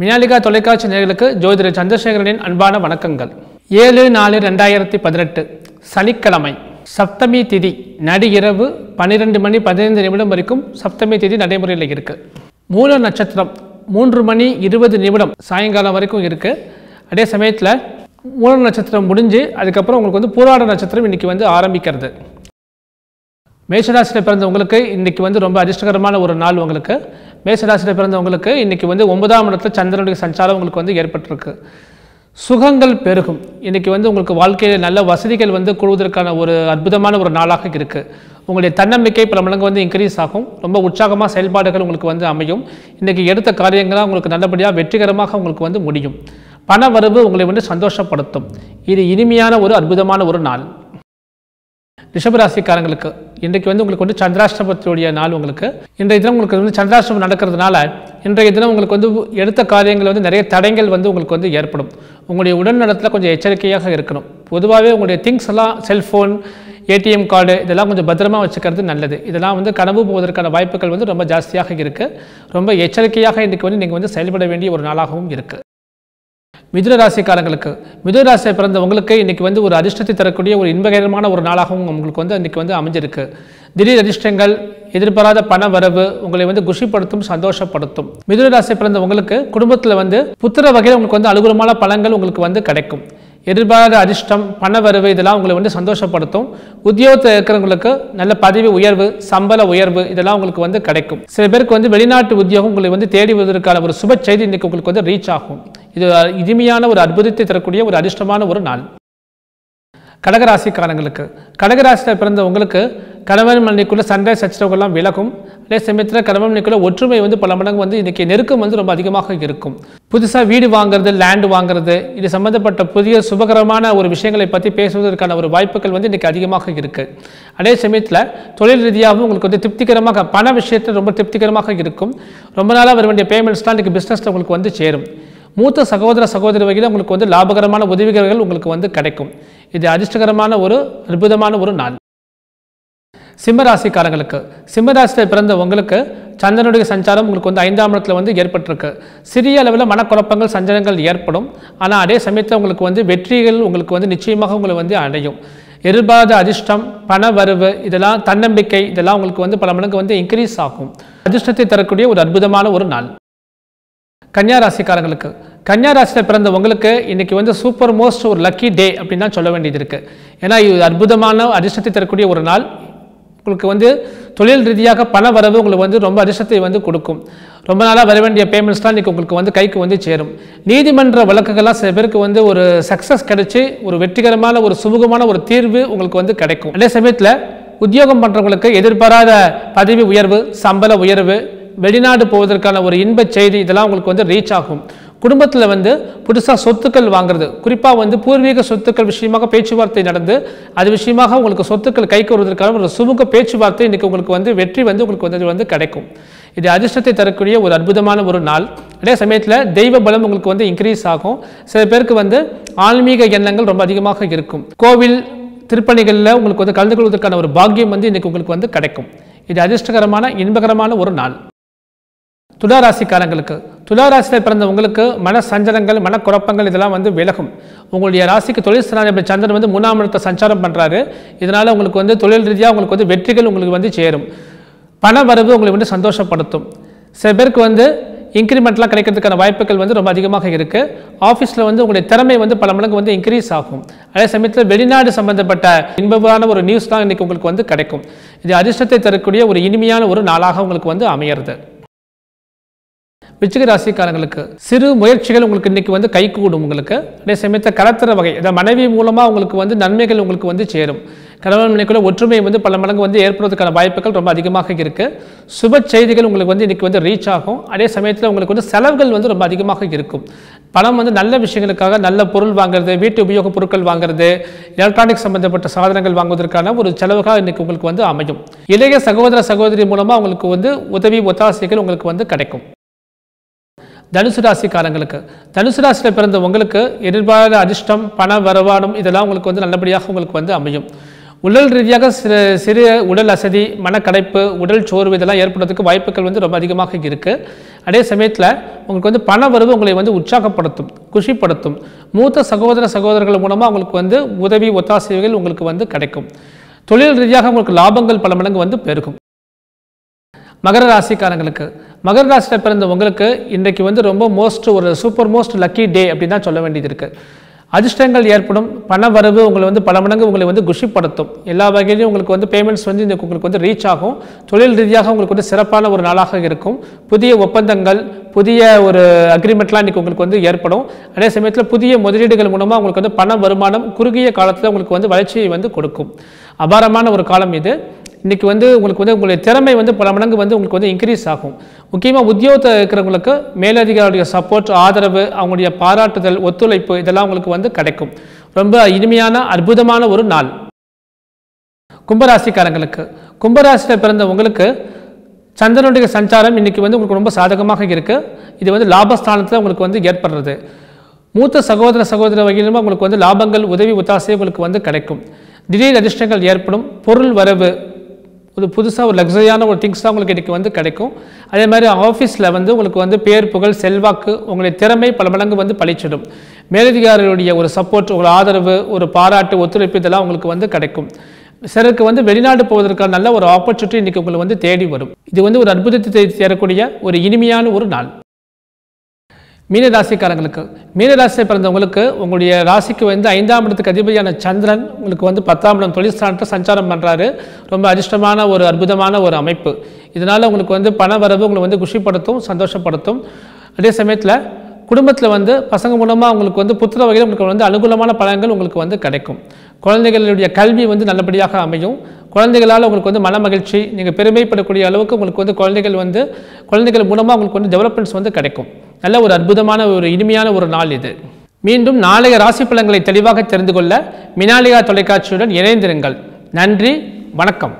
மினாலிகா தொலைக்காட்சி நேர்களுக்கு ஜோதிடர் சந்திரசேகரனின் அன்பான வணக்கங்கள். ஏழு நாலு ரெண்டாயிரத்தி பதினெட்டு சனிக்கிழமை சப்தமி திதி நடு இரவு பன்னிரெண்டு மணி பதினைந்து நிமிடம் வரைக்கும் சப்தமி திதி நடைமுறையில் இருக்கு. மூல நட்சத்திரம் மூன்று மணி இருபது நிமிடம் சாயங்காலம் வரைக்கும் இருக்கு. அதே சமயத்தில் மூல நட்சத்திரம் முடிஞ்சு அதுக்கப்புறம் உங்களுக்கு வந்து பூராட நட்சத்திரம் இன்னைக்கு வந்து ஆரம்பிக்கிறது. மேஷராசியில் பிறந்தவங்களுக்கு இன்றைக்கி வந்து ரொம்ப அதிர்ஷ்டகரமான ஒரு நாள் உங்களுக்கு. மேசராசியில் பிறந்தவங்களுக்கு இன்றைக்கி வந்து ஒன்பதாம் இடத்துல சந்திரனுடைய சஞ்சாரம் உங்களுக்கு வந்து ஏற்பட்டிருக்கு. சுகங்கள் பெருகும். இன்றைக்கி வந்து உங்களுக்கு வாழ்க்கையில் நல்ல வசதிகள் வந்து கூடுவதற்கான ஒரு அற்புதமான ஒரு நாளாக இருக்குது உங்களுடைய தன்னம்பிக்கை பல மடங்கு வந்து இன்க்ரீஸ் ஆகும். ரொம்ப உற்சாகமாக செயல்பாடுகள் உங்களுக்கு வந்து அமையும். இன்றைக்கி எடுத்த காரியங்களாக உங்களுக்கு நல்லபடியாக வெற்றிகரமாக உங்களுக்கு வந்து முடியும். பண வரவு உங்களை வந்து சந்தோஷப்படுத்தும். இது இனிமையான ஒரு அற்புதமான ஒரு நாள். ரிஷபராசிக்காரங்களுக்கு இன்றைக்கு வந்து உங்களுக்கு வந்து சந்திராஷ்டமத்துடைய நாள் உங்களுக்கு. இன்றைய தினம் உங்களுக்கு வந்து சந்திராஷ்டமம் நடக்கிறதுனால இன்றைய தினம் உங்களுக்கு வந்து எடுத்த காரியங்கள் வந்து நிறைய தடைகள் வந்து உங்களுக்கு வந்து ஏற்படும். உங்களுடைய உடல்நலத்தில் கொஞ்சம் எச்சரிக்கையாக இருக்கணும். பொதுவாகவே உங்களுடைய திங்ஸ் எல்லாம் செல்ஃபோன் ஏடிஎம் கார்டு இதெல்லாம் கொஞ்சம் பத்திரமா வச்சுக்கிறது நல்லது. இதெல்லாம் வந்து கனவு போவதற்கான வாய்ப்புகள் வந்து ரொம்ப ஜாஸ்தியாக இருக்குது ரொம்ப எச்சரிக்கையாக இன்றைக்கு வந்து நீங்கள் வந்து செயல்பட வேண்டிய ஒரு நாளாகவும் இருக்குது மிதுன ராசிக்காரங்களுக்கு மிதுன ராசியை பிறந்தவங்களுக்கு இன்றைக்கி வந்து ஒரு அதிர்ஷ்டத்தை தரக்கூடிய ஒரு இன்பகரமான ஒரு நாளாகவும் உங்களுக்கு வந்து இன்றைக்கி வந்து அமைஞ்சிருக்கு. திடீர் அதிர்ஷ்டங்கள் எதிர்பாராத பண வரவு உங்களை வந்து குஷிப்படுத்தும் சந்தோஷப்படுத்தும். மிதுன ராசியை பிறந்தவங்களுக்கு குடும்பத்தில் வந்து புத்திர வகையில் உங்களுக்கு வந்து அனுகூலமான பலங்கள் உங்களுக்கு வந்து கிடைக்கும். எதிர்பாராத அதிர்ஷ்டம் பண வரவு இதெல்லாம் உங்களை வந்து சந்தோஷப்படுத்தும். உத்தியோகத்தில் இருக்கிறவங்களுக்கு நல்ல பதவி உயர்வு சம்பள உயர்வு இதெல்லாம் உங்களுக்கு வந்து கிடைக்கும். சில பேருக்கு வந்து வெளிநாட்டு உத்தியோகம் உங்களை வந்து தேடி வருவதற்கான ஒரு சுப செய்தி இன்னைக்கு உங்களுக்கு வந்து ரீச் ஆகும். இது இனிமையான ஒரு அற்புதத்தை தரக்கூடிய ஒரு அதிர்ஷ்டமான ஒரு நாள். கடகராசிக்காரங்களுக்கு. கடகராசியில் பிறந்த உங்களுக்கு கணவன் மனைக்குள்ள சண்டை சச்சரவுகள்லாம் விலகும். அதே சமயத்தில் கணவன் மனைக்குள்ள ஒற்றுமை வந்து பல மடங்கு வந்து இன்றைக்கி நெருக்கம் வந்து ரொம்ப அதிகமாக இருக்கும். புதுசாக வீடு வாங்குறது லேண்டு வாங்குறது இது சம்மந்தப்பட்ட புதிய சுபகரமான ஒரு விஷயங்களை பற்றி பேசுவதற்கான ஒரு வாய்ப்புகள் வந்து இன்றைக்கி அதிகமாக இருக்குது அதே சமயத்தில் தொழில் ரீதியாகவும் உங்களுக்கு வந்து திருப்திகரமாக பண விஷயத்தில் ரொம்ப திருப்திகரமாக இருக்கும். ரொம்ப நாளாக வர வேண்டிய பேமெண்ட்ஸ்லாம் இன்றைக்கி பிஸ்னஸில் உங்களுக்கு வந்து சேரும். மூத்த சகோதர சகோதரி வகையில் உங்களுக்கு வந்து லாபகரமான உதவிகள் உங்களுக்கு வந்து கிடைக்கும். இது அதிர்ஷ்டகரமான ஒரு அற்புதமான ஒரு நாள். சிம்மராசிக்காரங்களுக்கு சிம்மராசியில் பிறந்த உங்களுக்கு சந்திரனுடைய சஞ்சாரம் உங்களுக்கு வந்து ஐந்தாம் இடத்துல வந்து ஏற்பட்டிருக்கு. சிறிய அளவில் மனக்குழப்பங்கள் சஞ்சலங்கள் ஏற்படும். ஆனால் அதே சமயத்தில் உங்களுக்கு வந்து வெற்றிகள் உங்களுக்கு வந்து நிச்சயமாக உங்களை வந்து அடையும். எதிர்பாராத அதிர்ஷ்டம் பண வரவு இதெல்லாம் தன்னம்பிக்கை இதெல்லாம் உங்களுக்கு வந்து பல மடங்கு வந்து இன்க்ரீஸ் ஆகும். அதிர்ஷ்டத்தை தரக்கூடிய ஒரு அற்புதமான ஒரு நாள். கன்னியா ராசிக்காரங்களுக்கு கன்னியா ராசியில் பிறந்த உங்களுக்கு இன்றைக்கி வந்து சூப்பர் மோஸ்ட் ஒரு லக்கி டே அப்படின்னு தான் சொல்ல வேண்டியது இருக்குது ஏன்னா இது அற்புதமான அதிர்ஷ்டத்தை தரக்கூடிய ஒரு நாள். உங்களுக்கு வந்து தொழில் ரீதியாக பண வரவு உங்களுக்கு வந்து ரொம்ப அதிர்ஷ்டத்தை வந்து கொடுக்கும். ரொம்ப நாளாக வர வேண்டிய பேமெண்ட்ஸ்லாம் இன்றைக்கி உங்களுக்கு வந்து கைக்கு வந்து சேரும். நீதிமன்ற வழக்குகள்லாம் சில பேருக்கு வந்து ஒரு சக்ஸஸ் கிடைச்சி ஒரு வெற்றிகரமான ஒரு சுமூகமான ஒரு தீர்வு உங்களுக்கு வந்து கிடைக்கும். அதே சமயத்தில் உத்தியோகம் பண்ணுறவங்களுக்கு எதிர்பாராத பதவி உயர்வு சம்பள உயர்வு வெளிநாடு போவதற்கான ஒரு இன்பச் செய்தி இதெல்லாம் உங்களுக்கு வந்து ரீச் ஆகும். குடும்பத்தில் வந்து புதுசாக சொத்துக்கள் வாங்குறது. குறிப்பாக வந்து பூர்வீக சொத்துக்கள் விஷயமாக பேச்சுவார்த்தை நடந்து அது விஷயமாக உங்களுக்கு சொத்துக்கள் கைக்கு வருவதற்கான ஒரு சுமூக பேச்சுவார்த்தை இன்றைக்கி உங்களுக்கு வந்து வெற்றி வந்து உங்களுக்கு வந்து வந்து கிடைக்கும். இது அதிர்ஷ்டத்தை தரக்கூடிய ஒரு அற்புதமான ஒரு நாள். அதே சமயத்தில் தெய்வ பலம் உங்களுக்கு வந்து இன்க்ரீஸ் ஆகும். சில பேருக்கு வந்து ஆன்மீக எண்ணங்கள் ரொம்ப அதிகமாக இருக்கும். கோவில் திருப்பணிகளில் உங்களுக்கு வந்து கலந்து கொள்வதற்கான ஒரு பாக்கியம் வந்து இன்றைக்கி உங்களுக்கு வந்து கிடைக்கும். இது அதிர்ஷ்டகரமான இன்பகரமான ஒரு நாள். துளாராசிக்காரங்களுக்கு துளாராசியில் பிறந்த உங்களுக்கு மன சஞ்சலங்கள் மனக்குழப்பங்கள் இதெல்லாம் வந்து விலகும். உங்களுடைய ராசிக்கு தொழில் ஸ்தானாதிபதி சந்திரன் வந்து மூணாம் இடத்தை சஞ்சாரம் பண்ணுறாரு இதனால் உங்களுக்கு வந்து தொழில் ரீதியாக உங்களுக்கு வந்து வெற்றிகள் உங்களுக்கு வந்து சேரும். பண வரவு உங்களை வந்து சந்தோஷப்படுத்தும். சில பேருக்கு வந்து இன்க்ரிமெண்ட்லாம் கிடைக்கிறதுக்கான வாய்ப்புகள் வந்து ரொம்ப அதிகமாக இருக்குது ஆஃபீஸில் வந்து உங்களுடைய திறமை வந்து பல மடங்கு வந்து இன்க்ரீஸ் ஆகும். அதே சமயத்தில் வெளிநாடு சம்பந்தப்பட்ட இன்பமான ஒரு நியூஸ்லாம் இன்றைக்கி உங்களுக்கு வந்து கிடைக்கும். இது அதிர்ஷ்டத்தை தரக்கூடிய ஒரு இனிமையான ஒரு நாளாக உங்களுக்கு வந்து அமையிறது. விச்சிக ராசிக்காரங்களுக்கு சிறு முயற்சிகள் உங்களுக்கு இன்னைக்கு வந்து கைகூடும் உங்களுக்கு. அதே சமயத்தில் கலத்துற வகை அதாவது மனைவி மூலமாக உங்களுக்கு வந்து நன்மைகள் உங்களுக்கு வந்து சேரும். கணவன் மனைக்குள்ள ஒற்றுமை வந்து பல மடங்கு வந்து ஏற்படுவதற்கான வாய்ப்புகள் ரொம்ப அதிகமாக இருக்குது சுப செய்திகள் உங்களுக்கு வந்து இன்றைக்கி வந்து ரீச் ஆகும். அதே சமயத்தில் உங்களுக்கு வந்து செலவுகள் வந்து ரொம்ப அதிகமாக இருக்கும். பணம் வந்து நல்ல விஷயங்களுக்காக நல்ல பொருள் வாங்குறது வீட்டு உபயோகப் பொருட்கள் வாங்குறது எலக்ட்ரானிக் சம்பந்தப்பட்ட சாதனங்கள் வாங்குவதற்கான ஒரு செலவுகாக இன்றைக்கி உங்களுக்கு வந்து அமையும். இளைய சகோதர சகோதரி மூலமாக உங்களுக்கு வந்து உதவி ஒத்தாசைகள் உங்களுக்கு வந்து கிடைக்கும். தனுசு ராசிக்காரங்களுக்கு. தனுசு ராசியில் பிறந்த உங்களுக்கு எதிர்பாராத அதிர்ஷ்டம் பண வருமானம் இதெல்லாம் உங்களுக்கு வந்து நல்லபடியாக உங்களுக்கு வந்து அமையும். உடல் ரீதியாக சிறு சிறு உடல் அசதி மனக்கடைப்பு உடல் சோர்வு இதெல்லாம் ஏற்படுறதுக்கு வாய்ப்புகள் வந்து ரொம்ப அதிகமாக இருக்குது அதே சமயத்தில் உங்களுக்கு வந்து பண வரவு உங்களை வந்து உற்சாகப்படுத்தும் குஷிப்படுத்தும். மூத்த சகோதர சகோதரர்கள் மூலமாக உங்களுக்கு வந்து உதவி ஒத்தாசைகள் உங்களுக்கு வந்து கிடைக்கும். தொழில் ரீதியாக உங்களுக்கு லாபங்கள் பல மடங்கு வந்து பெருகும். மகர ராசிக்காரங்களுக்கு. மகர ராசியில் பிறந்த உங்களுக்கு இன்றைக்கு வந்து ரொம்ப மோஸ்ட் ஒரு சூப்பர் மோஸ்ட் லக்கி டே அப்படின்னு தான் சொல்ல வேண்டியது இருக்குது அதிர்ஷ்டங்கள் ஏற்படும் பண வரவு உங்களை வந்து பல மடங்கு உங்களை வந்து குஷிப்படுத்தும். எல்லா வகையிலையும் உங்களுக்கு வந்து பேமெண்ட்ஸ் வந்து இந்த உங்களுக்கு வந்து ரீச் ஆகும். தொழில் ரீதியாக உங்களுக்கு வந்து சிறப்பான ஒரு நாளாக இருக்கும். புதிய ஒப்பந்தங்கள் புதிய ஒரு அக்ரிமெண்ட்லாம் இன்றைக்கி உங்களுக்கு வந்து ஏற்படும். அதே சமயத்தில் புதிய முதலீடுகள் மூலமாக உங்களுக்கு வந்து பண வருமானம் குறுகிய காலத்தில் உங்களுக்கு வந்து வளர்ச்சியை வந்து கொடுக்கும். அபாரமான ஒரு காலம் இது. இன்றைக்கி வந்து உங்களுக்கு வந்து உங்களுடைய திறமை வந்து பல மடங்கு வந்து உங்களுக்கு வந்து இன்க்ரீஸ் ஆகும். முக்கியமாக உத்தியோகத்தில் இருக்கிறவங்களுக்கு மேலதிகாரியுடைய சப்போர்ட் ஆதரவு அவங்களுடைய பாராட்டுதல் ஒத்துழைப்பு இதெல்லாம் உங்களுக்கு வந்து கிடைக்கும். ரொம்ப இனிமையான அற்புதமான ஒரு நாள். கும்பராசிக்காரங்களுக்கு கும்பராசியில் பிறந்த உங்களுக்கு சந்திரனுடைய சஞ்சாரம் இன்றைக்கி வந்து உங்களுக்கு ரொம்ப சாதகமாக இருக்குது இது வந்து லாபஸ்தானத்தில் உங்களுக்கு வந்து ஏற்படுறது. மூத்த சகோதர சகோதர வகையிலும் உங்களுக்கு வந்து லாபங்கள் உதவி ஒத்தாசை உங்களுக்கு வந்து கிடைக்கும். திடீர் அதிர்ஷ்டங்கள் ஏற்படும். பொருள் வரவு ஒரு புதுசாக ஒரு லக்ஸரியான ஒரு திங்ஸ் தான் உங்களுக்கு இன்றைக்கி வந்து கிடைக்கும். அதே மாதிரி ஆஃபீஸில் வந்து உங்களுக்கு வந்து பேர் புகழ் செல்வாக்கு உங்களுடைய திறமை பல மடங்கு வந்து பழிச்சிடும். மேலதிகாரிகளுடைய ஒரு சப்போர்ட் ஒரு ஆதரவு ஒரு பாராட்டு ஒத்துழைப்பு இதெல்லாம் உங்களுக்கு வந்து கிடைக்கும். சிலருக்கு வந்து வெளிநாடு போவதற்கான நல்ல ஒரு ஆப்பர்ச்சுனிட்டி இன்றைக்கி உங்களுக்கு வந்து தேடி வரும். இது வந்து ஒரு அற்புதத்தை தேரக்கூடிய ஒரு இனிமையான ஒரு நாள். மீன ராசிக்காரங்களுக்கு மீன ராசியை பிறந்தவங்களுக்கு உங்களுடைய ராசிக்கு வந்து ஐந்தாம் இடத்துக்கு அதிபதியான சந்திரன் உங்களுக்கு வந்து பத்தாம் இடம் தொழில் ஸ்தானத்தை சஞ்சாரம் பண்ணுறாரு ரொம்ப அதிர்ஷ்டமான ஒரு அற்புதமான ஒரு அமைப்பு. இதனால் உங்களுக்கு வந்து பண வரவு உங்களை வந்து குஷிப்படுத்தும் சந்தோஷப்படுத்தும். அதே சமயத்தில் குடும்பத்தில் வந்து பசங்க மூலமாக உங்களுக்கு வந்து புத்திர வகையில் உங்களுக்கு வந்து அனுகூலமான பலன்கள் உங்களுக்கு வந்து கிடைக்கும். குழந்தைகளுடைய கல்வி வந்து நல்லபடியாக அமையும். குழந்தைகளால் உங்களுக்கு வந்து மன மகிழ்ச்சி நீங்கள் பெருமைப்படக்கூடிய அளவுக்கு உங்களுக்கு வந்து குழந்தைகள் வந்து குழந்தைகள் மூலமாக உங்களுக்கு வந்து டெவலப்மெண்ட்ஸ் வந்து கிடைக்கும். நல்ல ஒரு அற்புதமான ஒரு இனிமையான ஒரு நாள் இது. மீண்டும் நாளைய ராசி பலன்களை தெளிவாக தெரிந்து கொள்ள மினாலிகா தொலைக்காட்சியுடன் இணைந்திருங்கள். நன்றி வணக்கம்.